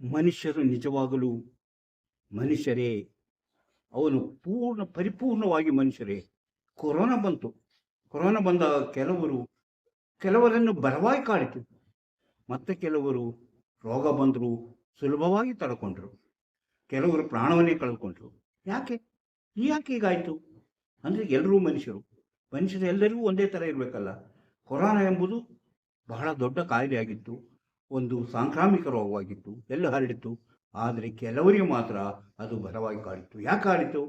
ಮನುಷ್ಯರು ನಿಜವಾಗಲೂ ಮನುಷ್ಯರೇ, ಅವನು ಪೂರ್ಣ, ಪರಿಪೂರ್ಣವಾಗಿ ಮನುಷ್ಯರೇ. ಕೊರೋನಾ ಬಂತು. ಕೊರೋನಾ ಬಂದಾಗ ಕೆಲವರು, ಕೆಲವರನ್ನು ಬಲವಾಗಿ ಕಾಡಿತು. ಮತ್ತೆ ಕೆಲವರು ರೋಗ ಬಂದರು, ಸುಲಭವಾಗಿ ತಡ್ಕೊಂಡ್ರು. ಕೆಲವರು ಪ್ರಾಣವನ್ನೇ ಕಳ್ಕೊಂಡ್ರು ಯಾಕೆ? ಯಾಕೆ ಹೀಗಾಯಿತು ಅಂದರೆ ಎಲ್ಲರೂ ಮನುಷ್ಯರು. ಮನುಷ್ಯರು ಎಲ್ಲರಿಗೂ ಒಂದೇ ಥರ ಇರಬೇಕಲ್ಲ. ಕೊರೋನಾ ಎಂಬುದು ಬಹಳ ದೊಡ್ಡ ಕಾಯಿಲೆಯಾಗಿತ್ತು. ಒಂದು ಸಾಂಕ್ರಾಮಿಕ ರೋಗವಾಗಿತ್ತು, ಎಲ್ಲ ಹರಡಿತ್ತು. ಆದರೆ ಕೆಲವರಿಗೆ ಮಾತ್ರ ಅದು ಬಲವಾಗಿ ಕಾಡಿತ್ತು. ಯಾಕೆ ಕಾಡಿತು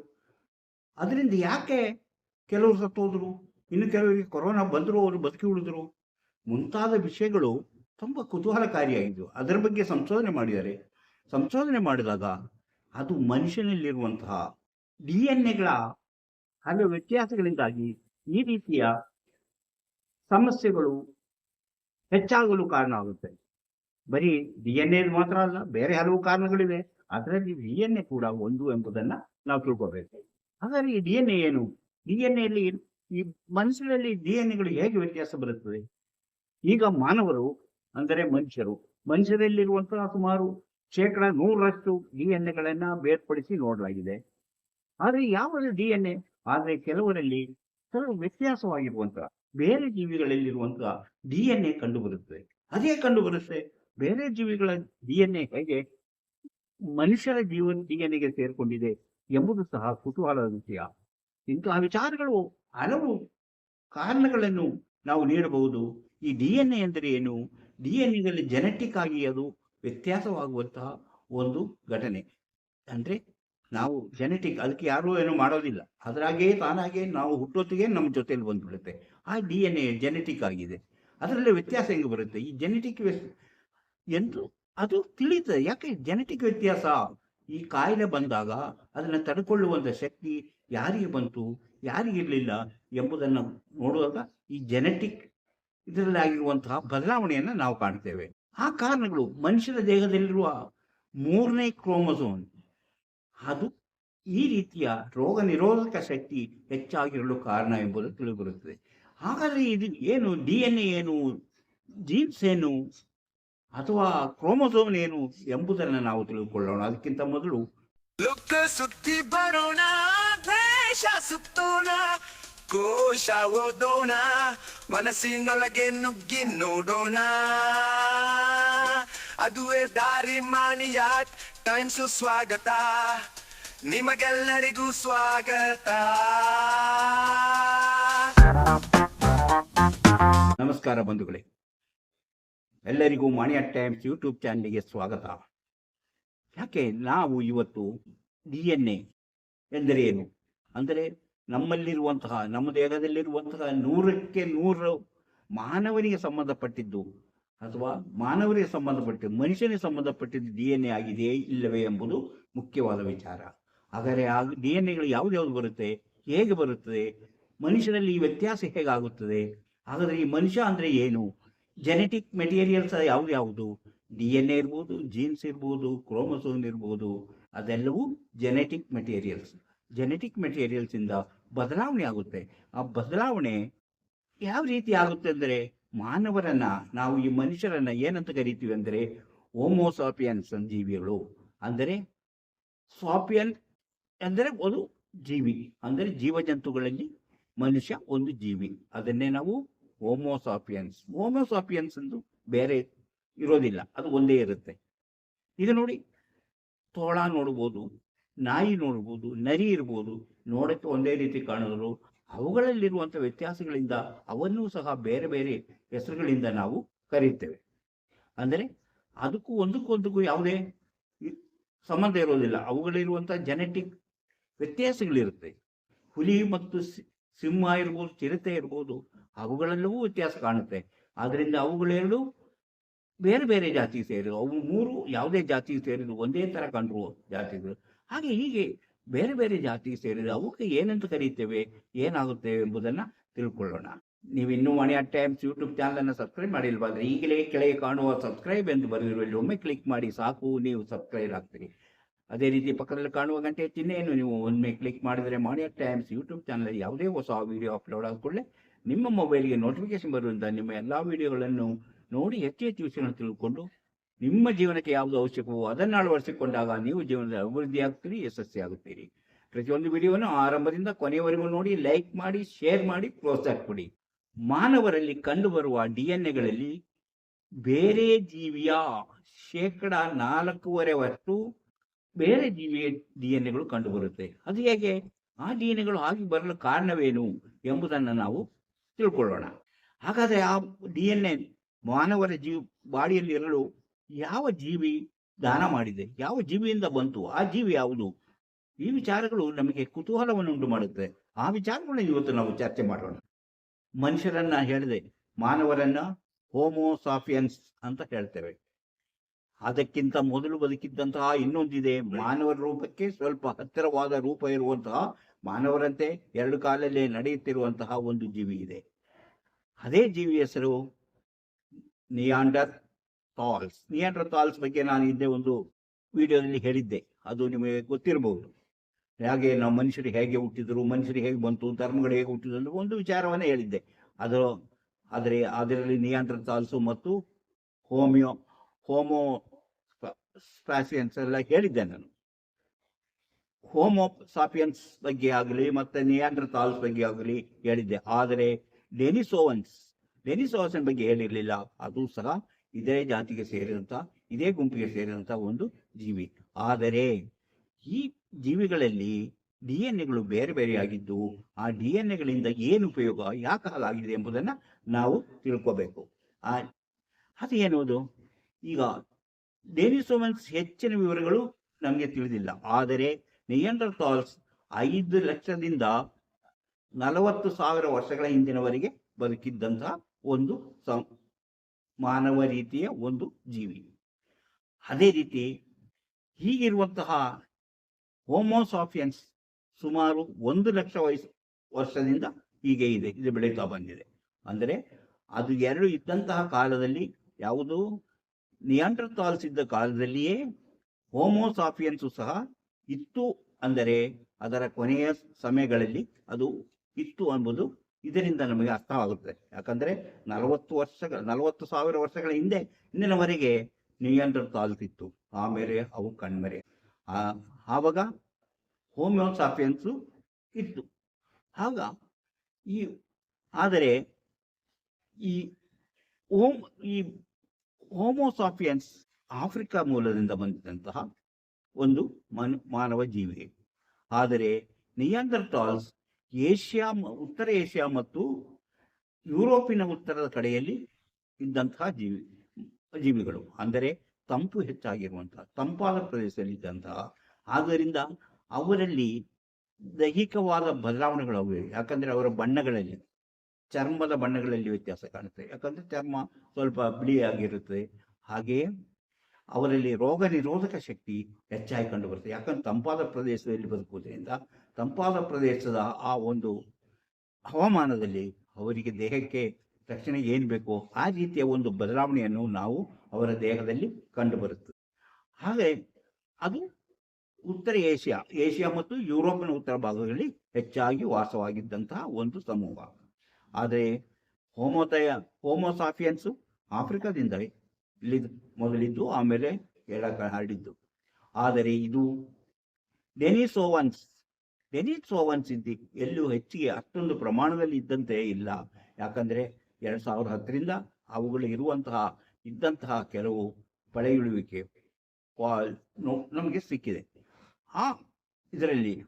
ಅದರಿಂದ ಯಾಕೆ ಕೆಲವರು ಸತ್ತೋದ್ರು? ಇನ್ನು ಕೆಲವರಿಗೆ ಕೊರೋನಾ ಬಂದರೂ ಅವರು ಬದುಕಿ ಉಳಿದ್ರು. ಮುಂತಾದ ವಿಷಯಗಳು ತುಂಬ ಕುತೂಹಲಕಾರಿಯಾಗಿದ್ದು ಅದರ ಬಗ್ಗೆ ಸಂಶೋಧನೆ ಮಾಡಿದ್ದಾರೆ. ಸಂಶೋಧನೆ ಮಾಡಿದಾಗ ಅದು ಮನುಷ್ಯನಲ್ಲಿರುವಂತಹ ಡಿ ಎನ್ ಎಗಳ ಹಲವು ವ್ಯತ್ಯಾಸಗಳಿಂದಾಗಿ ಈ ರೀತಿಯ ಸಮಸ್ಯೆಗಳು ಹೆಚ್ಚಾಗಲು ಕಾರಣ ಆಗುತ್ತೆ. ಬರೀ ಡಿ ಎನ್ ಎ ಮಾತ್ರ ಅಲ್ಲ, ಬೇರೆ ಹಲವು ಕಾರಣಗಳಿವೆ. ಅದರಲ್ಲಿ ಡಿ ಎನ್ ಎ ಕೂಡ ಒಂದು ಎಂಬುದನ್ನ ನಾವು ತಿಳ್ಕೋಬೇಕು. ಹಾಗಾದ್ರೆ ಈ ಡಿ ಎನ್ ಎ ಏನು? ಡಿ ಎನ್ ಎಲ್ಲಿ ಈ ಮನುಷ್ಯರಲ್ಲಿ ಡಿ ಎನ್ ಎಗಳು ಹೇಗೆ ವ್ಯತ್ಯಾಸ ಬರುತ್ತದೆ? ಈಗ ಮಾನವರು, ಅಂದರೆ ಮನುಷ್ಯರು, ಮನುಷ್ಯರಲ್ಲಿರುವಂತಹ ಸುಮಾರು ಶೇಕಡ ನೂರರಷ್ಟು ಡಿ ಎನ್ ಎಗಳನ್ನ ಬೇರ್ಪಡಿಸಿ ನೋಡಲಾಗಿದೆ. ಆದರೆ ಯಾವ ಡಿ ಎನ್ ಎ ಆದರೆ ಕೆಲವರಲ್ಲಿ ಕೆಲವು ವ್ಯತ್ಯಾಸವಾಗಿರುವಂತಹ, ಬೇರೆ ಜೀವಿಗಳಲ್ಲಿರುವಂತಹ ಡಿ ಎನ್ ಎ ಕಂಡು ಬರುತ್ತದೆ ಅದೇ ಕಂಡು ಬರುತ್ತೆ ಬೇರೆ ಜೀವಿಗಳ ಡಿ ಎನ್ ಎ ಹೇಗೆ ಮನುಷ್ಯರ ಜೀವನ ಡಿ ಎನ್ ಎಗೆ ಸೇರ್ಕೊಂಡಿದೆ ಎಂಬುದು ಸಹ ಕುತೂಹಲದ ವಿಷಯ. ಇಂತಹ ವಿಚಾರಗಳು ಹಲವು ಕಾರಣಗಳನ್ನು ನಾವು ನೀಡಬಹುದು. ಈ ಡಿ ಎನ್ ಎ ಎಂದರೆ ಏನು? ಡಿ ಎನ್ ಎಲ್ಲಿ ಜೆನೆಟಿಕ್ ಆಗಿ ಅದು ವ್ಯತ್ಯಾಸವಾಗುವಂತಹ ಒಂದು ಘಟನೆ. ಅಂದ್ರೆ ನಾವು ಜೆನೆಟಿಕ್ ಅದಕ್ಕೆ ಯಾರೂ ಏನು ಮಾಡೋದಿಲ್ಲ. ಅದರಾಗೆ ತಾನಾಗೆ ನಾವು ಹುಟ್ಟೊತ್ತಿಗೆ ನಮ್ಮ ಜೊತೆಯಲ್ಲಿ ಬಂದ್ಬಿಡುತ್ತೆ. ಆ ಡಿ ಎನ್ ಎ ಜೆನೆಟಿಕ್ ಆಗಿದೆ. ಅದರಲ್ಲಿ ವ್ಯತ್ಯಾಸ ಹೆಂಗೆ ಬರುತ್ತೆ? ಈ ಜೆನೆಟಿಕ್ ಎಂದು ಅದು ತಿಳಿದ ಯಾಕೆ ಜೆನೆಟಿಕ್ ವ್ಯತ್ಯಾಸ? ಈ ಕಾಯಿಲೆ ಬಂದಾಗ ಅದನ್ನು ತಡ್ಕೊಳ್ಳುವಂಥ ಶಕ್ತಿ ಯಾರಿಗೆ ಬಂತು ಯಾರಿಗಿರಲಿಲ್ಲ ಎಂಬುದನ್ನು ನೋಡುವಾಗ ಈ ಜೆನೆಟಿಕ್ ಇದರಲ್ಲಿ ಆಗಿರುವಂತಹ ಬದಲಾವಣೆಯನ್ನು ನಾವು ಕಾಣ್ತೇವೆ. ಆ ಕಾರಣಗಳು ಮನುಷ್ಯರ ದೇಹದಲ್ಲಿರುವ ಮೂರನೇ ಕ್ರೋಮಸೋನ್ ಅದು ಈ ರೀತಿಯ ರೋಗ ನಿರೋಧಕ ಶಕ್ತಿ ಹೆಚ್ಚಾಗಿರಲು ಕಾರಣ ಎಂಬುದು ತಿಳಿದುಬರುತ್ತದೆ. ಹಾಗಾದರೆ ಇದು ಏನು ಡಿ ಎನ್ ಎ ಏನು ಜೀನ್ಸ್ ಏನು? ಅಥವಾ ಕ್ರೋಮೋಸೋಮ್ ಏನು ಎಂಬುದನ್ನು ನಾವು ತಿಳಿದುಕೊಳ್ಳೋಣ ಅದಕ್ಕಿಂತ ಮೊದಲು ಸುತ್ತಿ ಬರೋಣ ದೇಶ ಸುತ್ತೋಣ ಕೋಶ ಓದೋಣ ಮನಸ್ಸಿನೊಳಗೆ ನುಗ್ಗಿ ನೋಡೋಣ. ಅದುವೇ ದಾರಿ ಮಾನಿಯ ಟೈಮ್ಸು ಸ್ವಾಗತ. ನಿಮಗೆಲ್ಲರಿಗೂ ಸ್ವಾಗತ. ನಮಸ್ಕಾರ ಬಂಧುಗಳೇ. ಎಲ್ಲರಿಗೂ ಮಾಣಿಯ ಟೈಮ್ಸ್ ಯೂಟ್ಯೂಬ್ ಚಾನಲ್ಗೆ ಸ್ವಾಗತ. ಯಾಕೆ ನಾವು ಇವತ್ತು ಡಿ ಎನ್ ಎ ಎಂದರೆ ಏನು? ಅಂದರೆ ನಮ್ಮಲ್ಲಿರುವಂತಹ, ನಮ್ಮ ದೇಹದಲ್ಲಿರುವಂತಹ ನೂರಕ್ಕೆ ನೂರು ಮಾನವನಿಗೆ ಸಂಬಂಧಪಟ್ಟಿದ್ದು ಅಥವಾ ಮಾನವರಿಗೆ ಸಂಬಂಧಪಟ್ಟಿದ್ದು ಮನುಷ್ಯನಿಗೆ ಸಂಬಂಧಪಟ್ಟಿದ್ದು ಡಿ ಎನ್ ಎ ಆಗಿದೆಯೇ ಇಲ್ಲವೇ ಎಂಬುದು ಮುಖ್ಯವಾದ ವಿಚಾರ. ಹಾಗಾದರೆ ಆ ಡಿ ಎನ್ ಎಗಳು ಯಾವ್ದು ಬರುತ್ತೆ? ಹೇಗೆ ಬರುತ್ತದೆ? ಮನುಷ್ಯನಲ್ಲಿ ಈ ವ್ಯತ್ಯಾಸ ಹೇಗಾಗುತ್ತದೆ? ಹಾಗಾದರೆ ಈ ಮನುಷ್ಯ ಅಂದರೆ ಏನು? ಜೆನೆಟಿಕ್ ಮೆಟೀರಿಯಲ್ಸ್ ಯಾವ್ದು ಯಾವುದು? ಡಿ ಎನ್ ಎ ಇರ್ಬೋದು ಜೀನ್ಸ್ ಇರ್ಬೋದು ಕ್ರೋಮೋಸೋಮ್ ಇರ್ಬೋದು, ಅದೆಲ್ಲವೂ ಜೆನೆಟಿಕ್ ಮೆಟೀರಿಯಲ್ಸ್ ಜೆನೆಟಿಕ್ ಮೆಟೀರಿಯಲ್ಸಿಂದ ಬದಲಾವಣೆ ಆಗುತ್ತೆ. ಆ ಬದಲಾವಣೆ ಯಾವ ರೀತಿ ಆಗುತ್ತೆ ಅಂದರೆ ಮಾನವರನ್ನ, ನಾವು ಈ ಮನುಷ್ಯರನ್ನ ಏನಂತ ಕರಿತೀವಿ ಅಂದರೆ ಹೋಮೋಸಾಪಿಯನ್ಸ್ ಸಂಜೀವಿಗಳು ಅಂದರೆ ಸಾಪಿಯನ್ ಅಂದರೆ ಒಂದು ಜೀವಿ. ಅಂದರೆ ಜೀವಜಂತುಗಳಲ್ಲಿ ಮನುಷ್ಯ ಒಂದು ಜೀವಿ. ಅದನ್ನೇ ನಾವು ಹೋಮೋಸಾಪಿಯನ್ಸ್ ಹೋಮೋಸಾಪಿಯನ್ಸ್ ಎಂದು ಬೇರೆ ಇರೋದಿಲ್ಲ. ಅದು ಒಂದೇ ಇರುತ್ತೆ. ಈಗ ನೋಡಿ, ತೋಳ ನೋಡ್ಬೋದು, ನಾಯಿ ನೋಡ್ಬೋದು, ನರಿ ಇರ್ಬೋದು, ನೋಡಕ್ಕೆ ಒಂದೇ ರೀತಿ ಕಾಣಿದ್ರು ಅವುಗಳಲ್ಲಿರುವಂಥ ವ್ಯತ್ಯಾಸಗಳಿಂದ ಅವನ್ನೂ ಸಹ ಬೇರೆ ಬೇರೆ ಹೆಸರುಗಳಿಂದ ನಾವು ಕರೀತೇವೆ ಅಂದರೆ ಅದಕ್ಕೂ ಒಂದಕ್ಕೊಂದಕ್ಕೂ ಯಾವುದೇ ಸಂಬಂಧ ಇರೋದಿಲ್ಲ. ಅವುಗಳಿರುವಂಥ ಜೆನೆಟಿಕ್ ವ್ಯತ್ಯಾಸಗಳಿರುತ್ತೆ. ಹುಲಿ ಮತ್ತು ಸಿಂಹ ಇರ್ಬೋದು, ಚಿರತೆ ಇರ್ಬೋದು ಅವುಗಳೆಲ್ಲವೂ ವ್ಯತ್ಯಾಸ ಕಾಣುತ್ತೆ. ಆದ್ದರಿಂದ ಅವುಗಳೆರಡು ಬೇರೆ ಬೇರೆ ಜಾತಿಗೆ ಸೇರಿದ್ರು. ಅವು ಮೂರು ಯಾವುದೇ ಜಾತಿಗೆ ಸೇರಿದ್ರು. ಒಂದೇ ಥರ ಕಂಡ್ರು ಜಾತಿಗಳು. ಹಾಗೆ ಹೀಗೆ ಬೇರೆ ಬೇರೆ ಜಾತಿಗೆ ಸೇರಿದ್ರು ಅವಕ್ಕೆ ಏನಂತ ಕರೀತೇವೆ? ಏನಾಗುತ್ತೆ ಎಂಬುದನ್ನು ತಿಳ್ಕೊಳ್ಳೋಣ. ನೀವು ಇನ್ನೂ ಅಟ್ ಟೈಮ್ಸ್ ಯೂಟ್ಯೂಬ್ ಚಾನಲನ್ನು ಸಬ್ಸ್ಕ್ರೈಬ್ ಮಾಡಿಲ್ವಾದ್ರೆ ಈಗಲೇ ಕೆಳಗೆ ಕಾಣುವ ಸಬ್ಸ್ಕ್ರೈಬ್ ಎಂದು ಬರೆದಿರುವ ಒಮ್ಮೆ ಕ್ಲಿಕ್ ಮಾಡಿ ಸಾಕು, ನೀವು ಸಬ್ಸ್ಕ್ರೈಬ್ ಆಗ್ತೀರಿ. ಅದೇ ರೀತಿ ಪಕ್ಕದಲ್ಲಿ ಕಾಣುವ ಗಂಟೆ ಚಿಹ್ನೆಯನ್ನು ನೀವು ಒಮ್ಮೆ ಕ್ಲಿಕ್ ಮಾಡಿದರೆ ಅಟ್ ಟೈಮ್ಸ್ ಯೂಟ್ಯೂಬ್ ಚಾನಲ್ ಯಾವುದೇ ಹೊಸ ವಿಡಿಯೋ ಅಪ್ಲೋಡ್ ಆದ ನಿಮ್ಮ ಮೊಬೈಲ್ಗೆ ನೋಟಿಫಿಕೇಶನ್ ಬರುವುದರಿಂದ ನಿಮ್ಮ ಎಲ್ಲ ವಿಡಿಯೋಗಳನ್ನು ನೋಡಿ ಹೆಚ್ಚು ಹೆಚ್ಚು ವಿಷಯಗಳನ್ನು ತಿಳ್ಕೊಂಡು ನಿಮ್ಮ ಜೀವನಕ್ಕೆ ಯಾವುದು ಅವಶ್ಯಕವೋ ಅದನ್ನು ಅಳವಡಿಸಿಕೊಂಡಾಗ ನೀವು ಜೀವನದ ಅಭಿವೃದ್ಧಿ ಆಗ್ತೀರಿ, ಯಶಸ್ವಿ ಆಗುತ್ತೀರಿ. ಪ್ರತಿಯೊಂದು ವಿಡಿಯೋವನ್ನು ಆರಂಭದಿಂದ ಕೊನೆಯವರೆಗೂ ನೋಡಿ ಲೈಕ್ ಮಾಡಿ ಶೇರ್ ಮಾಡಿ ಪ್ರೋತ್ಸಾಹ ಕೊಡಿ. ಮಾನವರಲ್ಲಿ ಕಂಡುಬರುವ ಡಿ ಎನ್ ಎಗಳಲ್ಲಿ ಬೇರೆ ಜೀವಿಯ ಶೇಕಡ ನಾಲ್ಕೂವರೆವಷ್ಟು ಬೇರೆ ಜೀವಿಯ ಡಿ ಎನ್ ಎಗಳು ಕಂಡುಬರುತ್ತೆ. ಅದು ಹೇಗೆ? ಆ ಡಿ ಎನ್ ಎಗಳು ಆಗಿ ಬರಲು ಕಾರಣವೇನು ಎಂಬುದನ್ನು ನಾವು ತಿಳ್ಕೊಳ್ಳೋಣ. ಹಾಗಾದರೆ ಆ ಡಿ ಎನ್ ಎ ಮಾನವರ ಜೀವ ಬಾಡಿಯಲ್ಲಿ ಇರಲು ಯಾವ ಜೀವಿ ದಾನ ಮಾಡಿದೆ, ಯಾವ ಜೀವಿಯಿಂದ ಬಂತು, ಆ ಜೀವಿ ಯಾವುದು? ಈ ವಿಚಾರಗಳು ನಮಗೆ ಕುತೂಹಲವನ್ನು ಉಂಟು ಮಾಡುತ್ತೆ. ಆ ವಿಚಾರಗಳನ್ನ ಇವತ್ತು ನಾವು ಚರ್ಚೆ ಮಾಡೋಣ. ಮನುಷ್ಯರನ್ನ ಹೇಳಿದೆ, ಮಾನವರನ್ನ ಹೋಮೋಸಾಫಿಯನ್ಸ್ ಅಂತ ಹೇಳ್ತೇವೆ. ಅದಕ್ಕಿಂತ ಮೊದಲು ಬದುಕಿದ್ದಂತಹ ಇನ್ನೊಂದಿದೆ ಮಾನವರ ರೂಪಕ್ಕೆ ಸ್ವಲ್ಪ ಹತ್ತಿರವಾದ ರೂಪ ಇರುವಂತಹ ಮಾನವರಂತೆ ಎರಡು ಕಾಲಲ್ಲಿ ನಡೆಯುತ್ತಿರುವಂತಹ ಒಂದು ಜೀವಿ ಇದೆ. ಅದೇ ಜೀವಿ ಹೆಸರು ನಿಯಾಂಡರ್ ಟಾಲ್ಸ್ ನಿಯಾಂಡರ್ ಟಾಲ್ಸ್ ಬಗ್ಗೆ ನಾನು ಹಿಂದೆ ಒಂದು ವಿಡಿಯೋದಲ್ಲಿ ಹೇಳಿದ್ದೆ. ಅದು ನಿಮಗೆ ಗೊತ್ತಿರಬಹುದು. ಹಾಗೆ ನಾವು ಮನುಷ್ಯರು ಹೇಗೆ ಹುಟ್ಟಿದ್ರು, ಮನುಷ್ಯರು ಹೇಗೆ ಬಂತು, ಧರ್ಮಗಳು ಹೇಗೆ ಹುಟ್ಟಿದ್ರು ಒಂದು ವಿಚಾರವನ್ನೇ ಹೇಳಿದ್ದೆ. ಅದು ಆದರೆ ಅದರಲ್ಲಿ ನಿಯಾಂಡರ್ ಟಾಲ್ಸು ಮತ್ತು ಹೋಮಿಯೋ ಹೋಮೋ ಸ್ಪಾಸಿಯನ್ಸ್ ಎಲ್ಲ ಹೇಳಿದ್ದೆ ನಾನು. ಹೋಮೋ ಸಾಪಿಯನ್ಸ್ ಬಗ್ಗೆ ಆಗಲಿ, ಮತ್ತೆ ನಿಯಾಂಡ್ರ ತಾಲ್ಸ್ ಬಗ್ಗೆ ಆಗಲಿ ಹೇಳಿದ್ದೆ. ಆದರೆ ಡೆನಿಸೋವನ್ಸ್ ಡೆನಿಸೋವನ್ಸ್ ಬಗ್ಗೆ ಹೇಳಿರಲಿಲ್ಲ. ಅದು ಸಹ ಇದೇ ಜಾತಿಗೆ ಸೇರಿದಂತ ಇದೇ ಗುಂಪಿಗೆ ಸೇರಿದಂತ ಒಂದು ಜೀವಿ. ಆದರೆ ಈ ಜೀವಿಗಳಲ್ಲಿ ಡಿ ಎನ್ ಎಗಳು ಬೇರೆ ಬೇರೆಯಾಗಿದ್ದು, ಆ ಡಿ ಎನ್ ಎಗಳಿಂದ ಏನು ಉಪಯೋಗ, ಯಾಕೆ ಹಾಗಾಗಿದೆ ಎಂಬುದನ್ನು ನಾವು ತಿಳ್ಕೋಬೇಕು. ಆ ಅದು ಏನೋದು ಈಗ ಡೆನಿಸೋವನ್ಸ್ ಹೆಚ್ಚಿನ ವಿವರಗಳು ನಮಗೆ ತಿಳಿದಿಲ್ಲ. ಆದರೆ ನಿಯಂಡರ್ ಟಾಲ್ಸ್ ಐದು ಲಕ್ಷದಿಂದ ನಲವತ್ತು ಸಾವಿರ ವರ್ಷಗಳ ಹಿಂದಿನವರೆಗೆ ಬದುಕಿದ್ದಂತಹ ಒಂದು ಸ, ಮಾನವ ರೀತಿಯ ಒಂದು ಜೀವಿ. ಅದೇ ರೀತಿ ಹೀಗಿರುವಂತಹ ಹೋಮೋಸಾಫಿಯನ್ಸ್ ಸುಮಾರು ಒಂದು ಲಕ್ಷ ವಯಸ್ಸು, ವರ್ಷದಿಂದ ಹೀಗೆ ಇದೆ, ಇದು ಬೆಳೀತಾ ಬಂದಿದೆ. ಅಂದರೆ ಅದು ಎರಡು ಇದ್ದಂತಹ ಕಾಲದಲ್ಲಿ ಯಾವುದು? ನಿಯಾಂಡರ್ ಟಾಲ್ಸ್ ಇದ್ದ ಕಾಲದಲ್ಲಿಯೇ ಹೋಮೋಸಾಫಿಯನ್ಸು ಸಹ ಇತ್ತು ಅಂದರೆ ಅದರ ಕೊನೆಯ ಸಮಯಗಳಲ್ಲಿ ಅದು ಇತ್ತು ಎಂಬುದು ಇದರಿಂದ ನಮಗೆ ಅರ್ಥವಾಗುತ್ತದೆ. ಯಾಕಂದ್ರೆ ನಲವತ್ತು ವರ್ಷಗಳ, ನಲವತ್ತು ಸಾವಿರ ವರ್ಷಗಳ ಹಿಂದೆ ಇಂದಿನವರೆಗೆ ನಿಯಂತ್ರ ತಾಲ್ತಿತ್ತು ಆಮೇಲೆ ಅವು ಕಣ್ಮರೆ. ಆವಾಗ ಹೋಮಿಯೋಸಾಫಿಯನ್ಸು ಇತ್ತು. ಆಗ ಈ, ಆದರೆ ಈ ಹೋಮ್ ಈ ಹೋಮೋಸಾಫಿಯನ್ಸ್ ಆಫ್ರಿಕಾ ಮೂಲದಿಂದ ಬಂದಿದ್ದಂತಹ ಒಂದು ಮನ್, ಮಾನವ ಜೀವಿ ಆದರೆ ನಿಯಾಂಡರ್ ಟಾಲ್ಸ್ ಏಷ್ಯಾ ಉತ್ತರ ಏಷ್ಯಾ ಮತ್ತು ಯುರೋಪಿನ ಉತ್ತರದ ಕಡೆಯಲ್ಲಿ ಇದ್ದಂತಹ ಜೀವಿ, ಜೀವಿಗಳು. ಅಂದರೆ ತಂಪು ಹೆಚ್ಚಾಗಿರುವಂತಹ, ತಂಪಾದ ಪ್ರದೇಶದಲ್ಲಿ ಇದ್ದಂತಹ ಆದ್ದರಿಂದ ಅವರಲ್ಲಿ ದೈಹಿಕವಾದ ಬದಲಾವಣೆಗಳು ಅವು. ಯಾಕಂದ್ರೆ ಅವರ ಬಣ್ಣಗಳಲ್ಲಿ, ಚರ್ಮದ ಬಣ್ಣಗಳಲ್ಲಿ ವ್ಯತ್ಯಾಸ ಕಾಣುತ್ತೆ. ಯಾಕಂದ್ರೆ ಚರ್ಮ ಸ್ವಲ್ಪ ಬಿಳಿಯಾಗಿರುತ್ತೆ. ಹಾಗೆಯೇ ಅವರಲ್ಲಿ ರೋಗ ನಿರೋಧಕ ಶಕ್ತಿ ಹೆಚ್ಚಾಗಿ ಕಂಡು ಯಾಕಂದ್ರೆ ತಂಪಾದ ಪ್ರದೇಶದಲ್ಲಿ ಬದುಕುವುದರಿಂದ ತಂಪಾದ ಪ್ರದೇಶದ ಆ ಒಂದು ಹವಾಮಾನದಲ್ಲಿ ಅವರಿಗೆ ದೇಹಕ್ಕೆ ತಕ್ಷಣ ಏನು ಬೇಕೋ ಆ ರೀತಿಯ ಒಂದು ಬದಲಾವಣೆಯನ್ನು ನಾವು ಅವರ ದೇಹದಲ್ಲಿ ಕಂಡುಬರುತ್ತದೆ ಹಾಗೆ ಅದು ಉತ್ತರ ಏಷ್ಯಾ ಏಷ್ಯಾ ಮತ್ತು ಯುರೋಪಿನ ಉತ್ತರ ಭಾಗಗಳಲ್ಲಿ ಹೆಚ್ಚಾಗಿ ವಾಸವಾಗಿದ್ದಂತಹ ಒಂದು ಸಮೂಹ. ಆದರೆ ಹೋಮೋತಯ ಹೋಮೋಸಾಫಿಯನ್ಸು ಆಫ್ರಿಕಾದಿಂದ ಮೊದಲಿದ್ದು, ಆಮೇಲೆ ಹೇಳಕ್ಕೆ ಹರಡಿದ್ದು. ಆದರೆ ಇದು ಡೆನಿಸೋವನ್ಸ್ ಡೆನಿಸೋವನ್ಸ್ ಇದ್ದಿ ಎಲ್ಲೂ ಹೆಚ್ಚಿಗೆ ಅಷ್ಟೊಂದು ಪ್ರಮಾಣದಲ್ಲಿ ಇದ್ದಂತೆ ಇಲ್ಲ. ಯಾಕಂದ್ರೆ ಎರಡು ಸಾವಿರದ ಹತ್ತರಿಂದ ಅವುಗಳು ಇರುವಂತಹ, ಇದ್ದಂತಹ ಕೆಲವು ಪಳೆಯುಳುವಿಕೆ ನಮಗೆ ಸಿಕ್ಕಿದೆ. ಆ, ಇದರಲ್ಲಿ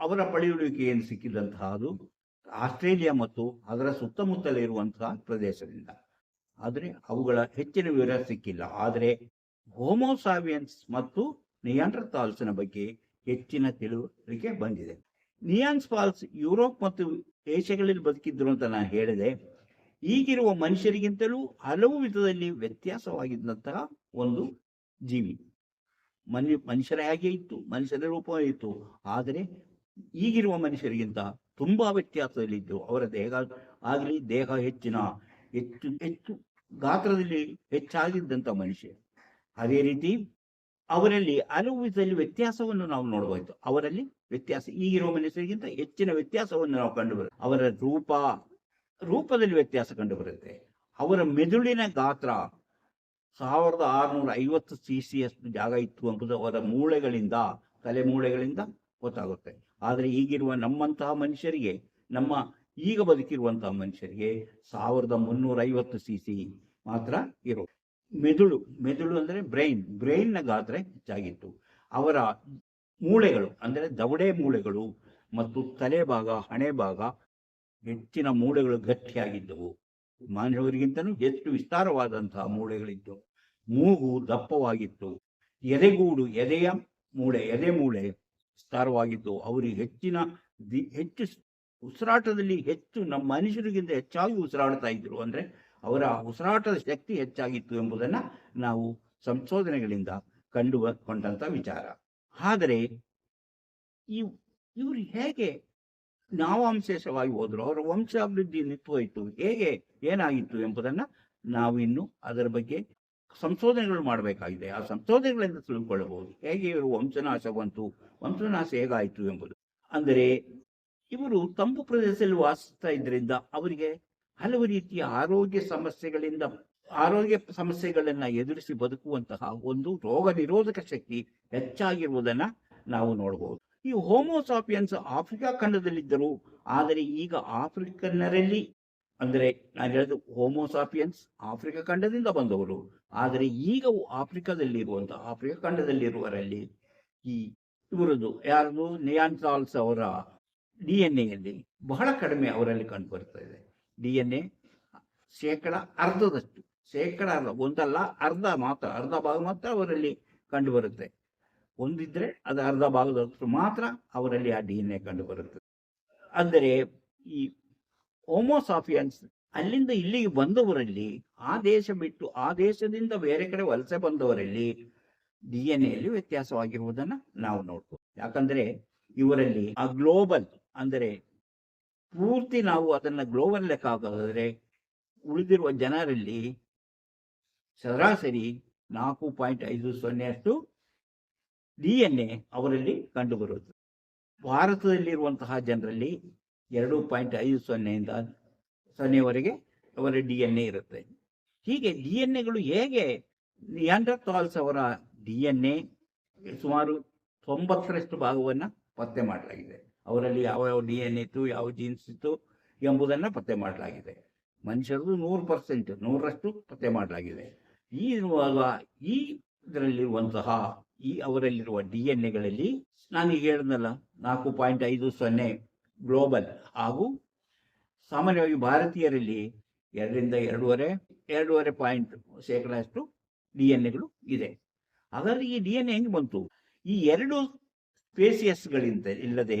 ಅವರ ಪಳೆಯುಳುವಿಕೆ ಏನು ಸಿಕ್ಕಿದಂತಹ ಅದು ಆಸ್ಟ್ರೇಲಿಯಾ ಮತ್ತು ಅದರ ಸುತ್ತಮುತ್ತಲೇ ಇರುವಂತಹ ಪ್ರದೇಶದಿಂದ. ಆದರೆ ಅವುಗಳ ಹೆಚ್ಚಿನ ವಿವರ ಸಿಕ್ಕಿಲ್ಲ. ಆದರೆ ಹೋಮೋಸಾವಿಯನ್ಸ್ ಮತ್ತು ನಿಯಾಂಡರ್ ಫಾಲ್ಸ್ನ ಬಗ್ಗೆ ಹೆಚ್ಚಿನ ತಿಳುವಳಿಕೆ ಬಂದಿದೆ. ನಿಯಾನ್ಸ್ ಫಾಲ್ಸ್ ಯುರೋಪ್ ಮತ್ತು ಏಷ್ಯಾಗಳಲ್ಲಿ ಬದುಕಿದ್ರು ಅಂತ ನಾನು ಹೇಳಿದೆ. ಈಗಿರುವ ಮನುಷ್ಯರಿಗಿಂತಲೂ ಹಲವು ವಿಧದಲ್ಲಿ ವ್ಯತ್ಯಾಸವಾಗಿದ್ದಂತಹ ಒಂದು ಜೀವಿ. ಮನು ಮನುಷ್ಯರ ಹಾಗೆ ಇತ್ತು, ಮನುಷ್ಯರ ರೂಪ ಇತ್ತು. ಆದರೆ ಈಗಿರುವ ಮನುಷ್ಯರಿಗಿಂತ ತುಂಬಾ ವ್ಯತ್ಯಾಸದಲ್ಲಿದ್ದು ಅವರ ದೇಹ, ಆಗಲಿ ದೇಹ ಹೆಚ್ಚಿನ, ಹೆಚ್ಚು ಹೆಚ್ಚು ಗಾತ್ರದಲ್ಲಿ ಹೆಚ್ಚಾಗಿದ್ದಂಥ ಮನುಷ್ಯ. ಅದೇ ರೀತಿ ಅವರಲ್ಲಿ ವಿಧದಲ್ಲಿ ವ್ಯತ್ಯಾಸವನ್ನು ನಾವು ನೋಡಬಹುದು ಅವರಲ್ಲಿ ವ್ಯತ್ಯಾಸ ಈಗಿರುವ ಮನುಷ್ಯರಿಗಿಂತ ಹೆಚ್ಚಿನ ವ್ಯತ್ಯಾಸವನ್ನು ನಾವು ಕಂಡುಬರುತ್ತೆ ಅವರ ರೂಪ, ರೂಪದಲ್ಲಿ ವ್ಯತ್ಯಾಸ ಕಂಡುಬರುತ್ತೆ. ಅವರ ಮೆದುಳಿನ ಗಾತ್ರ ಸಾವಿರದ ಆರುನೂರ ಐವತ್ತು ಸಿ ಸಿಯಷ್ಟು ಜಾಗ ಇತ್ತು ಎಂಬುದು ಅವರ ಮೂಳೆಗಳಿಂದ ತಲೆ ಮೂಳೆಗಳಿಂದ ಗೊತ್ತಾಗುತ್ತೆ. ಆದರೆ ಈಗಿರುವ ನಮ್ಮಂತಹ ಮನುಷ್ಯರಿಗೆ ನಮ್ಮ ಈಗ ಬದುಕಿರುವಂತಹ ಮನುಷ್ಯರಿಗೆ ಸಾವಿರದ ಮುನ್ನೂರ ಐವತ್ತು ಸಿ ಸಿ ಮಾತ್ರ ಇರೋ ಮೆದುಳು ಮೆದುಳು ಅಂದರೆ ಬ್ರೈನ್ ಬ್ರೈನ್ನ ಗಾತ್ರ ಹೆಚ್ಚಾಗಿತ್ತು. ಅವರ ಮೂಳೆಗಳು ಅಂದರೆ ದವಡೆ ಮೂಳೆಗಳು ಮತ್ತು ತಲೆ ಭಾಗ, ಹಣೆ ಭಾಗ ಹೆಚ್ಚಿನ ಮೂಳೆಗಳು ಗಟ್ಟಿಯಾಗಿದ್ದವು. ಮಾನವರಿಗಿಂತನೂ ಹೆಚ್ಚು ವಿಸ್ತಾರವಾದಂತಹ ಮೂಳೆಗಳಿದ್ದವು ಮೂಗು ದಪ್ಪವಾಗಿತ್ತು. ಎದೆಗೂಡು, ಎದೆಯ ಮೂಳೆ ಎದೆ ಮೂಳೆ ವಿಸ್ತಾರವಾಗಿದ್ದು, ಅವರಿಗೆ ಹೆಚ್ಚಿನ ಹೆಚ್ಚು ಉಸಿರಾಟದಲ್ಲಿ ಹೆಚ್ಚು ನಮ್ಮ ಮನುಷ್ಯರಿಗಿಂತ ಹೆಚ್ಚಾಗಿ ಉಸಿರಾಡ್ತಾ ಇದ್ರು ಅಂದ್ರೆ ಅವರ ಉಸಿರಾಟದ ಶಕ್ತಿ ಹೆಚ್ಚಾಗಿತ್ತು ಎಂಬುದನ್ನ ನಾವು ಸಂಶೋಧನೆಗಳಿಂದ ಕಂಡು ಕೊಂಡಂತ ವಿಚಾರ. ಆದರೆ ಈ ಇವರು ಹೇಗೆ ನಾವಾಂಶೇಷವಾಗಿ ಹೋದ್ರು, ಅವರ ವಂಶಾಭಿವೃದ್ಧಿ ನಿಂತು ಹೋಯಿತು, ಹೇಗೆ ಏನಾಗಿತ್ತು ಎಂಬುದನ್ನ ನಾವು ಇನ್ನು ಅದರ ಬಗ್ಗೆ ಸಂಶೋಧನೆಗಳು ಮಾಡಬೇಕಾಗಿದೆ. ಆ ಸಂಶೋಧನೆಗಳಿಂದ ತಿಳಿದುಕೊಳ್ಳಬಹುದು ಹೇಗೆ ಇವರು ವಂಶನಾಶ ಬಂತು, ವಂಶನಾಶ ಹೇಗಾಯಿತು ಎಂಬುದು. ಅಂದರೆ ಇವರು ತಂಪು ಪ್ರದೇಶದಲ್ಲಿ ವಾಸಿಸ್ತಾ ಇದ್ರಿಂದ ಅವರಿಗೆ ಹಲವು ರೀತಿಯ ಆರೋಗ್ಯ ಸಮಸ್ಯೆಗಳಿಂದ, ಆರೋಗ್ಯ ಸಮಸ್ಯೆಗಳನ್ನ ಎದುರಿಸಿ ಬದುಕುವಂತಹ ಒಂದು ರೋಗ ನಿರೋಧಕ ಶಕ್ತಿ ಹೆಚ್ಚಾಗಿರುವುದನ್ನ ನಾವು ನೋಡಬಹುದು ಈ ಹೋಮೋಸಾಪಿಯನ್ಸ್ ಆಫ್ರಿಕಾ ಖಂಡದಲ್ಲಿದ್ದರು. ಆದರೆ ಈಗ ಆಫ್ರಿಕನ್ನರಲ್ಲಿ, ಅಂದರೆ ನಾನು ಹೇಳಿದ ಹೋಮೋಸಾಪಿಯನ್ಸ್ ಆಫ್ರಿಕಾ ಖಂಡದಿಂದ ಬಂದವರು. ಆದರೆ ಈಗ ಆಫ್ರಿಕಾದಲ್ಲಿರುವಂತಹ ಆಫ್ರಿಕಾ ಖಂಡದಲ್ಲಿರುವರಲ್ಲಿ ಈ ಇವರದು ಯಾರದು? ನಿಯಾನ್ಸಾಲ್ಸ್ ಅವರ ಡಿ ಎನ್ ಎಯಲ್ಲಿ ಬಹಳ ಕಡಿಮೆ ಅವರಲ್ಲಿ ಕಂಡು ಬರ್ತಾ ಇದೆ. ಡಿ ಎನ್ ಎ ಶೇಕಡ ಅರ್ಧದಷ್ಟು, ಶೇಕಡ ಅರ್ಧ, ಒಂದಲ್ಲ ಅರ್ಧ ಮಾತ್ರ, ಅರ್ಧ ಭಾಗ ಮಾತ್ರ ಅವರಲ್ಲಿ ಕಂಡುಬರುತ್ತೆ. ಒಂದಿದ್ರೆ ಅದು ಅರ್ಧ ಭಾಗದಷ್ಟು ಮಾತ್ರ ಅವರಲ್ಲಿ ಆ ಡಿ ಎನ್ ಎ ಕಂಡು ಬರುತ್ತೆ ಅಂದರೆ ಈ ಹೋಮೋಸಾಫಿಯನ್ಸ್ ಅಲ್ಲಿಂದ ಇಲ್ಲಿಗೆ ಬಂದವರಲ್ಲಿ, ಆ ದೇಶ ಬಿಟ್ಟು ಆ ದೇಶದಿಂದ ಬೇರೆ ಕಡೆ ವಲಸೆ ಬಂದವರಲ್ಲಿ ಡಿ ಎನ್ ಎಲ್ಲಿ ವ್ಯತ್ಯಾಸವಾಗಿರುವುದನ್ನು ನಾವು ನೋಡ್ಬೋದು. ಯಾಕಂದ್ರೆ ಇವರಲ್ಲಿ ಆ ಗ್ಲೋಬಲ್ ಅಂದರೆ ಪೂರ್ತಿ ನಾವು ಅದನ್ನ ಗ್ಲೋಬಲ್ ಲೆಕ್ಕ ಹಾಕೋದಾದರೆ ಉಳಿದಿರುವ ಜನರಲ್ಲಿ ಸರಾಸರಿ ನಾಲ್ಕು ಪಾಯಿಂಟ್ ಐದು ಸೊನ್ನೆಯಷ್ಟು ಡಿ ಎನ್ ಎ ಅವರಲ್ಲಿ ಕಂಡುಬರುತ್ತದೆ ಭಾರತದಲ್ಲಿರುವಂತಹ ಜನರಲ್ಲಿ ಎರಡು ಪಾಯಿಂಟ್ ಐದು ಸೊನ್ನೆಯಿಂದ ಸೊನ್ನೆವರೆಗೆ ಅವರ ಡಿ ಎನ್ ಎ ಇರುತ್ತೆ. ಹೀಗೆ ಡಿ ಎನ್ ಎಗಳು ಹೇಗೆ ನಿಯಾಂಡರ್ತಾಲ್ಸ್ ಅವರ ಡಿ ಎನ್ ಎ ಸುಮಾರು ತೊಂಬತ್ತರಷ್ಟು ಭಾಗವನ್ನು ಪತ್ತೆ ಮಾಡಲಾಗಿದೆ. ಅವರಲ್ಲಿ ಯಾವ ಯಾವ ಡಿ ಎನ್ ಇತ್ತು ಯಾವ ಜೀನ್ಸ್ ಇತ್ತು ಎಂಬುದನ್ನು ಪತ್ತೆ ಮಾಡಲಾಗಿದೆ. ಮನುಷ್ಯರದು ನೂರು ಪರ್ಸೆಂಟ್ ನೂರರಷ್ಟು ಪತ್ತೆ ಮಾಡಲಾಗಿದೆ. ಈ ಈ ಇದರಲ್ಲಿರುವಂತಹ, ಈ ಅವರಲ್ಲಿರುವ ಡಿ ಎನ್ ಎಗಳಲ್ಲಿ ಈಗ ಹೇಳಿದ್ನಲ್ಲ, ನಾಲ್ಕು ಪಾಯಿಂಟ್ ಐದು ಸೊನ್ನೆ ಗ್ಲೋಬಲ್ ಹಾಗೂ ಸಾಮಾನ್ಯವಾಗಿ ಭಾರತೀಯರಲ್ಲಿ ಎರಡರಿಂದ ಎರಡೂವರೆ ಎರಡೂವರೆ ಪಾಯಿಂಟ್ ಶೇಕಡಷ್ಟು ಡಿ ಎನ್ ಎಗಳು ಇದೆ. ಹಾಗಾದ್ರೆ ಈ ಡಿ ಎನ್ ಎ ಹೆಂಗೆ ಬಂತು? ಈ ಎರಡು ಸ್ಪೇಸಿಯಸ್ಗಳಿಂದ ಇಲ್ಲದೆ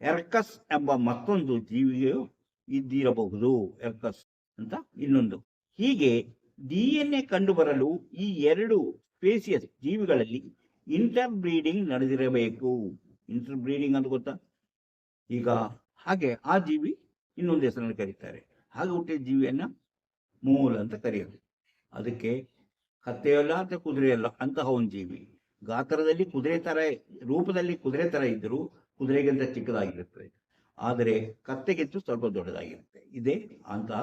ಎರ್ಕಸ್ ಎಂಬ ಮತ್ತೊಂದು ಜೀವಿಯು ಇದ್ದಿರಬಹುದು, ಎರ್ಕಸ್ ಅಂತ ಇನ್ನೊಂದು. ಹೀಗೆ ಡಿ ಎನ್ ಎ ಕಂಡುಬರಲು ಈ ಎರಡು ಸ್ಪೇಸಿಯಸ್ ಜೀವಿಗಳಲ್ಲಿ ಇಂಟರ್ ಬ್ರೀಡಿಂಗ್ ನಡೆದಿರಬೇಕು. ಇಂಟರ್ ಬ್ರೀಡಿಂಗ್ ಅಂತ ಗೊತ್ತಾ? ಈಗ ಹಾಗೆ ಆ ಜೀವಿ ಇನ್ನೊಂದು ಹೆಸರನ್ನು ಕರೀತಾರೆ. ಹಾಗೆ ಹುಟ್ಟಿದ ಜೀವಿಯನ್ನ ಮೂಲ ಅಂತ ಕರೆಯೋದು. ಅದಕ್ಕೆ ಕತ್ತೆಯಲ್ಲ ಅಥವಾ ಕುದುರೆಯಲ್ಲ ಅಂತಹ ಒಂದು ಜೀವಿ. ಗಾತ್ರದಲ್ಲಿ ಕುದುರೆ ತರ, ರೂಪದಲ್ಲಿ ಕುದುರೆ ತರ ಇದ್ದರೂ ಕುದುರೆಗಿಂತ ಚಿಕ್ಕದಾಗಿರುತ್ತದೆ ಆದರೆ ಕತ್ತೆಗಿಂತ ಸ್ವಲ್ಪ ದೊಡ್ಡದಾಗಿರುತ್ತೆ. ಇದೇ ಅಂತಹ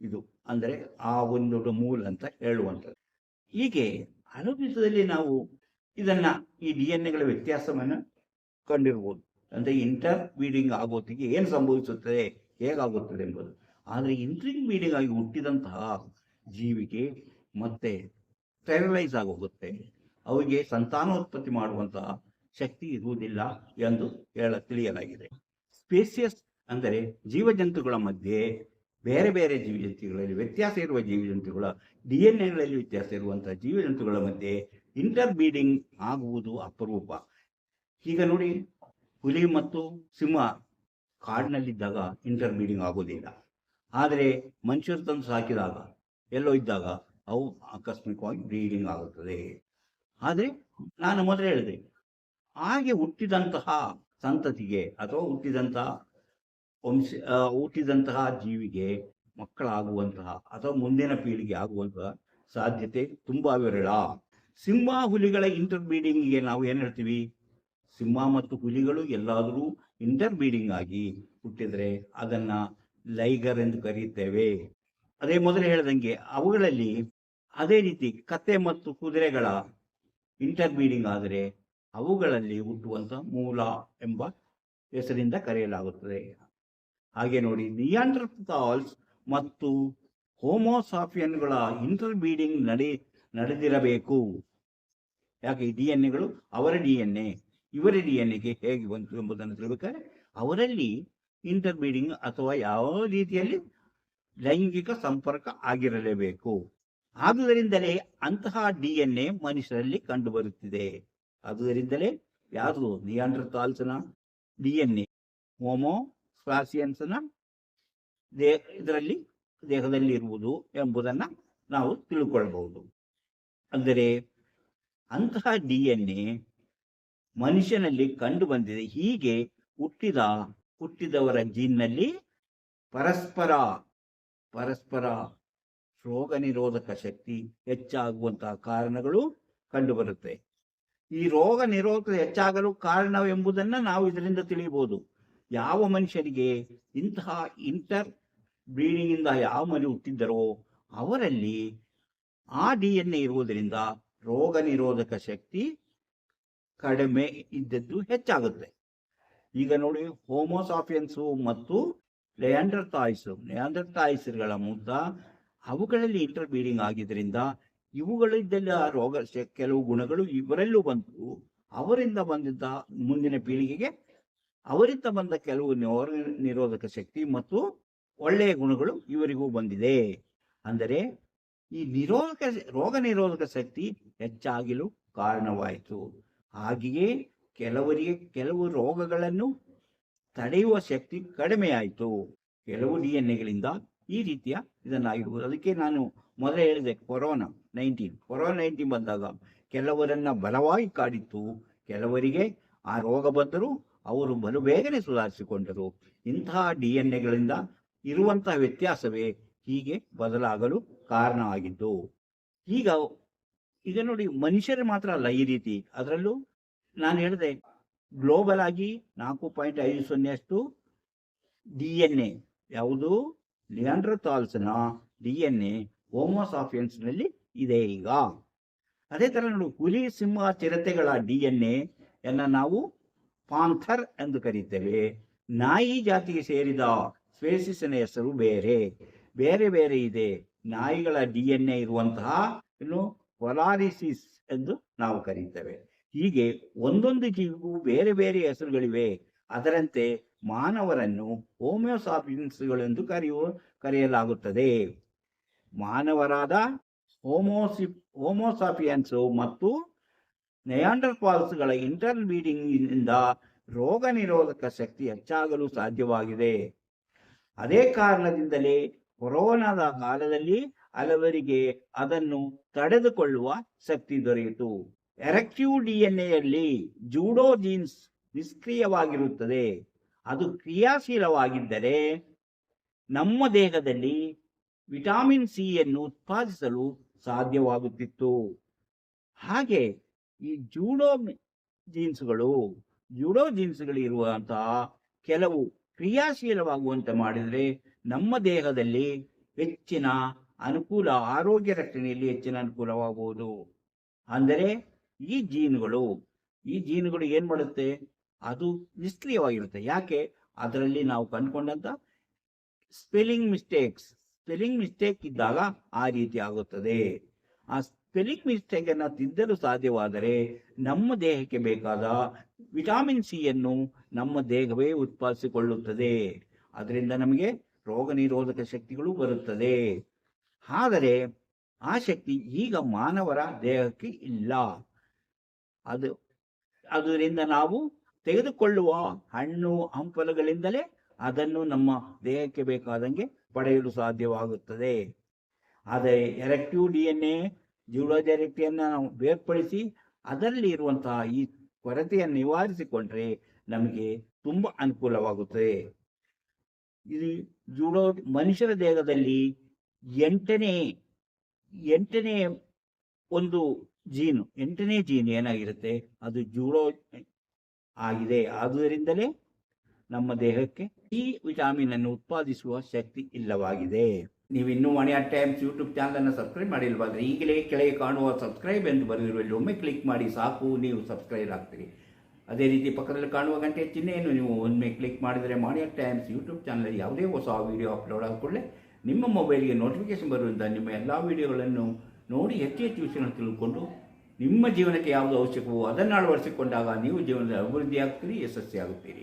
ಇದು. ಅಂದರೆ ಆ ಒಂದು ಮೂಲ ಅಂತ ಹೇಳುವಂಥದ್ದು. ಹೀಗೆ ಅನುಭವಿಸದಲ್ಲಿ ನಾವು ಇದನ್ನ ಈ ಡಿ ಎನ್ ಎಗಳ ವ್ಯತ್ಯಾಸವನ್ನು ಕಂಡಿರ್ಬೋದು. ಅಂದರೆ ಇಂಟರ್ ಬೀಡಿಂಗ್ ಆಗೋತಿಗೆ ಏನು ಸಂಭವಿಸುತ್ತದೆ, ಹೇಗಾಗುತ್ತದೆ ಎಂಬುದು. ಆದರೆ ಇಂಟ್ರಿಂಗ್ ಬೀಡಿಂಗ್ ಆಗಿ ಹುಟ್ಟಿದಂತಹ ಜೀವಿಗೆ ಮತ್ತೆ ಸ್ಟೆರಿಲೈಸ್ ಆಗೋಗುತ್ತೆ. ಅವರಿಗೆ ಸಂತಾನೋತ್ಪತ್ತಿ ಮಾಡುವಂತಹ ಶಕ್ತಿ ಇರುವುದಿಲ್ಲ ಎಂದು ಹೇಳ ತಿಳಿಯಲಾಗಿದೆ. ಸ್ಪೇಸಿಯಸ್ ಅಂದರೆ ಜೀವಜಂತುಗಳ ಮಧ್ಯೆ ಬೇರೆ ಬೇರೆ ಜೀವಜಂತುಗಳಲ್ಲಿ ವ್ಯತ್ಯಾಸ ಇರುವ ಜೀವಜಂತುಗಳ ಡಿ ಎನ್ ಎಗಳಲ್ಲಿ ವ್ಯತ್ಯಾಸ ಇರುವಂತಹ ಜೀವಜಂತುಗಳ ಮಧ್ಯೆ ಇಂಟರ್ ಬೀಡಿಂಗ್ ಆಗುವುದು ಅಪರೂಪ. ಈಗ ನೋಡಿ, ಹುಲಿ ಮತ್ತು ಸಿಂಹ ಕಾಡಿನಲ್ಲಿದ್ದಾಗ ಇಂಟರ್ ಬೀಡಿಂಗ್ ಆಗೋದಿಲ್ಲ ಆದರೆ ಮನುಷ್ಯರು ತಂದು ಸಾಕಿದಾಗ, ಎಲ್ಲೋ ಇದ್ದಾಗ ಅವು ಆಕಸ್ಮಿಕವಾಗಿ ಬ್ರೀಡಿಂಗ್ ಆಗುತ್ತದೆ. ಆದರೆ ನಾನು ಮೊದಲು ಹೇಳಿದೆ ಹಾಗೆ ಹುಟ್ಟಿದಂತಹ ಸಂತತಿಗೆ ಅಥವಾ ಹುಟ್ಟಿದಂತಹ ವಂಶ ಹುಟ್ಟಿದಂತಹ ಜೀವಿಗೆ ಮಕ್ಕಳಾಗುವಂತಹ ಅಥವಾ ಮುಂದಿನ ಪೀಳಿಗೆ ಆಗುವಂತಹ ಸಾಧ್ಯತೆ ತುಂಬಾ ವಿರಳ. ಸಿಂಹ ಹುಲಿಗಳ ಇಂಟರ್ ಬೀಡಿಂಗ್ಗೆ ನಾವು ಏನು ಹೇಳ್ತೀವಿ? ಸಿಂಹ ಮತ್ತು ಹುಲಿಗಳು ಎಲ್ಲಾದರೂ ಇಂಟರ್ ಬೀಡಿಂಗ್ ಆಗಿ ಹುಟ್ಟಿದರೆ ಅದನ್ನ ಲೈಗರ್ ಎಂದು ಕರೆಯುತ್ತೇವೆ ಅದೇ ಮೊದಲು ಹೇಳ್ದಂಗೆ ಅವುಗಳಲ್ಲಿ ಅದೇ ರೀತಿ ಕತ್ತೆ ಮತ್ತು ಕುದುರೆಗಳ ಇಂಟರ್ಬೀಡಿಂಗ್ ಆದರೆ ಅವುಗಳಲ್ಲಿ ಹುಟ್ಟುವಂಥ ಮೂಲ ಎಂಬ ಹೆಸರಿಂದ ಕರೆಯಲಾಗುತ್ತದೆ. ಹಾಗೆ ನೋಡಿ ನಿಯಾಂಡ್ರತಾಲ್ಸ್ ಮತ್ತು ಹೋಮೋಸಾಫಿಯನ್ಗಳ ಇಂಟರ್ಬೀಡಿಂಗ್ ನಡೆ, ನಡೆದಿರಬೇಕು. ಯಾಕೆ ಡಿ ಎನ್ ಎಗಳು ಅವರ ಡಿ ಎನ್ ಎ ಇವರ ಡಿ ಎನ್ ಎಗೆ ಹೇಗೆ ಬಂತು ಎಂಬುದನ್ನು ತಿಳ್ಬೇಕಾದ್ರೆ, ಅವರಲ್ಲಿ ಇಂಟರ್ಬೀಡಿಂಗ್ ಅಥವಾ ಯಾವ ರೀತಿಯಲ್ಲಿ ಲೈಂಗಿಕ ಸಂಪರ್ಕ ಆಗಿರಲೇಬೇಕು. ಆದುದರಿಂದಲೇ ಅಂತಹ ಡಿ ಎನ್ ಎ ಮನುಷ್ಯರಲ್ಲಿ ಕಂಡುಬರುತ್ತಿದೆ. ಆದುದರಿಂದಲೇ ಯಾವುದು ನಿಯಾಂಡ್ರತಾಲ್ಸ್ನ ಡಿ ಎನ್ ಎ ಹೋಮೋ ಸ್ಪಾಸಿಯನ್ಸ್ನ ದೇ, ಇದರಲ್ಲಿ ದೇಹದಲ್ಲಿ ಇರುವುದು ಎಂಬುದನ್ನು ನಾವು ತಿಳ್ಕೊಳ್ಬಹುದು. ಅಂದರೆ ಅಂತಹ ಡಿ ಎನ್ ಎ ಮನುಷ್ಯನಲ್ಲಿ ಕಂಡು ಬಂದಿದೆ ಹೀಗೆ ಹುಟ್ಟಿದ, ಹುಟ್ಟಿದವರ ಜೀನ್ನಲ್ಲಿ ಪರಸ್ಪರ ಪರಸ್ಪರ ರೋಗ ನಿರೋಧಕ ಶಕ್ತಿ ಹೆಚ್ಚಾಗುವಂತಹ ಕಾರಣಗಳು ಕಂಡುಬರುತ್ತೆ. ಈ ರೋಗ ನಿರೋಧಕ ಹೆಚ್ಚಾಗಲು ಕಾರಣವೆಂಬುದನ್ನು ನಾವು ಇದರಿಂದ ತಿಳಿಯಬಹುದು. ಯಾವ ಮನುಷ್ಯರಿಗೆ ಇಂತಹ ಇಂಟರ್ ಬ್ರೀಡಿಂಗ್ ಇಂದ ಯಾವ ಮನೆ ಹುಟ್ಟಿದ್ದರೋ ಅವರಲ್ಲಿ ಆ ಡಿ ಎನ್ ಎ ಇರುವುದರಿಂದ ರೋಗ ನಿರೋಧಕ ಶಕ್ತಿ ಕಡಿಮೆ ಇದ್ದದ್ದು ಹೆಚ್ಚಾಗುತ್ತೆ. ಈಗ ನೋಡಿ ಹೋಮೋಸಾಫಿಯನ್ಸು ಮತ್ತು ಲೆಯಾಂಡರ್ ತಾಯ್ಸು ಲೆಯಾಂಡರ್ ತಾಯಿಸರ್ಗಳ ಮುದ್ದ ಅವುಗಳಲ್ಲಿ ಇಂಟರ್ ಬ್ರೀಡಿಂಗ್ ಆಗಿದ್ದರಿಂದ ಇವುಗಳಿದ್ದೆಲ್ಲ ರೋಗ ಶ- ಕೆಲವು ಗುಣಗಳು ಇವರಲ್ಲೂ ಬಂತು ಅವರಿಂದ ಬಂದಿದ್ದ ಮುಂದಿನ ಪೀಳಿಗೆಗೆ ಅವರಿಂದ ಬಂದ ಕೆಲವು ನಿರೋ- ನಿರೋಧಕ ಶಕ್ತಿ ಮತ್ತು ಒಳ್ಳೆಯ ಗುಣಗಳು ಇವರಿಗೂ ಬಂದಿದೆ. ಅಂದರೆ ಈ ನಿರೋಧಕ, ರೋಗ ನಿರೋಧಕ ಶಕ್ತಿ ಹೆಚ್ಚಾಗಲು ಕಾರಣವಾಯಿತು. ಹಾಗೆಯೇ ಕೆಲವರಿಗೆ ಕೆಲವು ರೋಗಗಳನ್ನು ತಡೆಯುವ ಶಕ್ತಿ ಕಡಿಮೆಯಾಯಿತು. ಕೆಲವು ಡಿ ಈ ರೀತಿಯ ಇದನ್ನಾಗಿರ್ಬೋದು. ಅದಕ್ಕೆ ನಾನು ಮೊದಲೇ ಹೇಳಿದೆ, ಕೊರೋನಾ ನೈನ್ಟೀನ್ ಕೊರೋನಾ ನೈನ್ಟೀನ್ ಬಂದಾಗ ಕೆಲವರನ್ನ ಬಲವಾಗಿ ಕಾಡಿತ್ತು. ಕೆಲವರಿಗೆ ಆ ರೋಗ ಬಂದರೂ ಅವರು ಬಲು ಬೇಗನೆ ಸುಧಾರಿಸಿಕೊಂಡರು. ಇಂತಹ ಡಿ ಎನ್ ಎಗಳಿಂದ ಇರುವಂತಹ ವ್ಯತ್ಯಾಸವೇ ಹೀಗೆ ಬದಲಾಗಲು ಕಾರಣ ಆಗಿದ್ದು. ಈಗ ಈಗ ನೋಡಿ, ಮನುಷ್ಯರೇ ಮಾತ್ರ ಅಲ್ಲ ಈ ರೀತಿ. ಅದರಲ್ಲೂ ನಾನು ಹೇಳಿದೆ, ಗ್ಲೋಬಲ್ ಆಗಿ ನಾಲ್ಕು ಪಾಯಿಂಟ್ ಐದು ಸೊನ್ನೆಯಷ್ಟು ಡಿ ಎನ್ ಎ. ಯಾವುದು ಲಿಯಾಂಡ್ರತಾಲ್ಸ್ನ ಡಿ ಎನ್ ಎ ಹೋಮೋಸಾಫಿಯನ್ಸ್ನಲ್ಲಿ ಇದೆ ಈಗ. ಅದೇ ಥರ ನೋಡಿ, ಹುಲಿ, ಸಿಂಹ, ಚಿರತೆಗಳ ಡಿ ಎನ್ ಎನ್ನ ನಾವು ಪಾಂಥರ್ ಎಂದು ಕರೀತೇವೆ. ನಾಯಿ ಜಾತಿಗೆ ಸೇರಿದ ಸ್ಪೇಸಿಸ್ನ ಹೆಸರು ಬೇರೆ. ಬೇರೆ ಬೇರೆ ಇದೆ. ನಾಯಿಗಳ ಡಿ ಎನ್ ಎ ಇರುವಂತಹ ಇನ್ನು ಪೊಲಾರಿಸಿಸ್ ಎಂದು ನಾವು ಕರೀತೇವೆ. ಹೀಗೆ ಒಂದೊಂದು ಜೀವಿಗೂ ಬೇರೆ ಬೇರೆ ಹೆಸರುಗಳಿವೆ. ಅದರಂತೆ ಮಾನವರನ್ನು ಹೋಮಿಯೋಸಾಫಿನ್ಸ್ಗಳೆಂದು ಕರೆಯುವ ಕರೆಯಲಾಗುತ್ತದೆ. ಮಾನವರಾದ ಹೋಮೋಸಿ ಹೋಮೋಸಾಫಿಯನ್ಸು ಮತ್ತು ನೆಯಾಂಡರ್ ಪಾಲ್ಸ್ಗಳ ಇಂಟರ್ ಇಂದ ರೋಗ ನಿರೋಧಕ ಶಕ್ತಿ ಹೆಚ್ಚಾಗಲು ಸಾಧ್ಯವಾಗಿದೆ. ಅದೇ ಕಾರಣದಿಂದಲೇ ಕೊರೋನಾದ ಕಾಲದಲ್ಲಿ ಹಲವರಿಗೆ ಅದನ್ನು ತಡೆದುಕೊಳ್ಳುವ ಶಕ್ತಿ ದೊರೆಯಿತು. ಎರೆಕ್ಟಿವ್ ಡಿ ಎನ್ ಎಯಲ್ಲಿ ಜೂಡೋ ಜೀನ್ಸ್ ನಿಷ್ಕ್ರಿಯವಾಗಿರುತ್ತದೆ. ಅದು ಕ್ರಿಯಾಶೀಲವಾಗಿದ್ದರೆ ನಮ್ಮ ದೇಹದಲ್ಲಿ ವಿಟಾಮಿನ್ ಸಿ ಯನ್ನು ಉತ್ಪಾದಿಸಲು ಸಾಧ್ಯವಾಗುತ್ತಿತ್ತು. ಹಾಗೆ ಈ ಜೂಡೋ ಜೀನ್ಸ್ಗಳು, ಜೂಡೋ ಜೀನ್ಸ್ಗಳಿರುವಂತಹ ಕೆಲವು ಕ್ರಿಯಾಶೀಲವಾಗುವಂತೆ ಮಾಡಿದರೆ ನಮ್ಮ ದೇಹದಲ್ಲಿ ಹೆಚ್ಚಿನ ಅನುಕೂಲ, ಆರೋಗ್ಯ ರಕ್ಷಣೆಯಲ್ಲಿ ಹೆಚ್ಚಿನ ಅನುಕೂಲವಾಗುವುದು. ಅಂದರೆ ಈ ಜೀನ್ಗಳು ಈ ಜೀನ್ಗಳು ಏನ್ ಮಾಡುತ್ತೆ? ಅದು ನಿಷ್ಕ್ರಿಯವಾಗಿರುತ್ತೆ. ಯಾಕೆ? ಅದರಲ್ಲಿ ನಾವು ಕಂಡುಕೊಂಡಂತ ಸ್ಪೆಲ್ಲಿಂಗ್ ಮಿಸ್ಟೇಕ್ಸ್. ಸ್ಪೆಲ್ಲಿಂಗ್ ಮಿಸ್ಟೇಕ್ ಇದ್ದಾಗ ಆ ರೀತಿ ಆಗುತ್ತದೆ. ಆ ಸ್ಪೆಲ್ಲಿಂಗ್ ಮಿಸ್ಟೇಕ್ ಅನ್ನ ತಿದ್ದಲು ಸಾಧ್ಯವಾದರೆ ನಮ್ಮ ದೇಹಕ್ಕೆ ಬೇಕಾದ ವಿಟಾಮಿನ್ ಸಿ ಯನ್ನು ನಮ್ಮ ದೇಹವೇ ಉತ್ಪಾದಿಸಿಕೊಳ್ಳುತ್ತದೆ. ಅದರಿಂದ ನಮಗೆ ರೋಗ ನಿರೋಧಕ ಶಕ್ತಿಗಳು ಬರುತ್ತದೆ. ಆದರೆ ಆ ಶಕ್ತಿ ಈಗ ಮಾನವರ ದೇಹಕ್ಕೆ ಇಲ್ಲ. ಅದು, ಅದರಿಂದ ನಾವು ತೆಗೆದುಕೊಳ್ಳುವ ಹಣ್ಣು ಹಂಪಲುಗಳಿಂದಲೇ ಅದನ್ನು ನಮ್ಮ ದೇಹಕ್ಕೆ ಬೇಕಾದಂಗೆ ಪಡೆಯಲು ಸಾಧ್ಯವಾಗುತ್ತದೆ. ಆದರೆ ಎರೆಕ್ಟಿವ್ ಡಿ ಎನ್ ಎ ನಾವು ಬೇರ್ಪಡಿಸಿ ಅದರಲ್ಲಿ ಇರುವಂತಹ ಈ ಕೊರತೆಯನ್ನು ನಿವಾರಿಸಿಕೊಂಡ್ರೆ ನಮಗೆ ತುಂಬ ಅನುಕೂಲವಾಗುತ್ತದೆ. ಇದು ಜೂಡೋ ಮನುಷ್ಯರ ದೇಹದಲ್ಲಿ ಎಂಟನೇ ಎಂಟನೇ ಒಂದು ಜೀನು, ಎಂಟನೇ ಜೀನ್ ಏನಾಗಿರುತ್ತೆ? ಅದು ಜೂಡೋ ಆಗಿದೆ. ಆದುದರಿಂದಲೇ ನಮ್ಮ ದೇಹಕ್ಕೆ ಈ ವಿಟಾಮಿನ್ ಅನ್ನು ಉತ್ಪಾದಿಸುವ ಶಕ್ತಿ ಇಲ್ಲವಾಗಿದೆ. ನೀವು ಇನ್ನೂ ಮಣಿ ಅಟ್ ಟೈಮ್ಸ್ ಯೂಟ್ಯೂಬ್ ಚಾನಲನ್ನು ಸಬ್ಸ್ಕ್ರೈಬ್ ಮಾಡಿಲ್ವಾದ್ರೆ ಈಗಲೇ ಕೆಳಗೆ ಕಾಣುವ ಸಬ್ಸ್ಕ್ರೈಬ್ ಎಂದು ಬರೆದಿರುವಲ್ಲಿ ಒಮ್ಮೆ ಕ್ಲಿಕ್ ಮಾಡಿ ಸಾಕು, ನೀವು ಸಬ್ಸ್ಕ್ರೈಬ್ ಆಗ್ತೀರಿ. ಅದೇ ರೀತಿ ಪಕ್ಕದಲ್ಲಿ ಕಾಣುವ ಗಂಟೆ ಚಿಹ್ನೆಯನ್ನು ನೀವು ಒಮ್ಮೆ ಕ್ಲಿಕ್ ಮಾಡಿದರೆ ಅಟ್ ಟೈಮ್ಸ್ ಯೂಟ್ಯೂಬ್ ಚಾನಲ್ ಯಾವುದೇ ಹೊಸ ವಿಡಿಯೋ ಅಪ್ಲೋಡ್ ಆದ ಕೂಡಲೇ ನಿಮ್ಮ ಮೊಬೈಲ್ಗೆ ನೋಟಿಫಿಕೇಶನ್ ಬರುವುದರಿಂದ ನಿಮ್ಮ ಎಲ್ಲ ವಿಡಿಯೋಗಳನ್ನು ನೋಡಿ ಹೆಚ್ಚು ಹೆಚ್ಚು ವಿಷಯಗಳನ್ನು ತಿಳ್ಕೊಂಡು ನಿಮ್ಮ ಜೀವನಕ್ಕೆ ಯಾವುದು ಅವಶ್ಯಕವೋ ಅದನ್ನು ಅಳವಡಿಸಿಕೊಂಡಾಗ ನೀವು ಜೀವನದಲ್ಲಿ ಅಭಿವೃದ್ಧಿ ಯಶಸ್ವಿಯಾಗುತ್ತೀರಿ.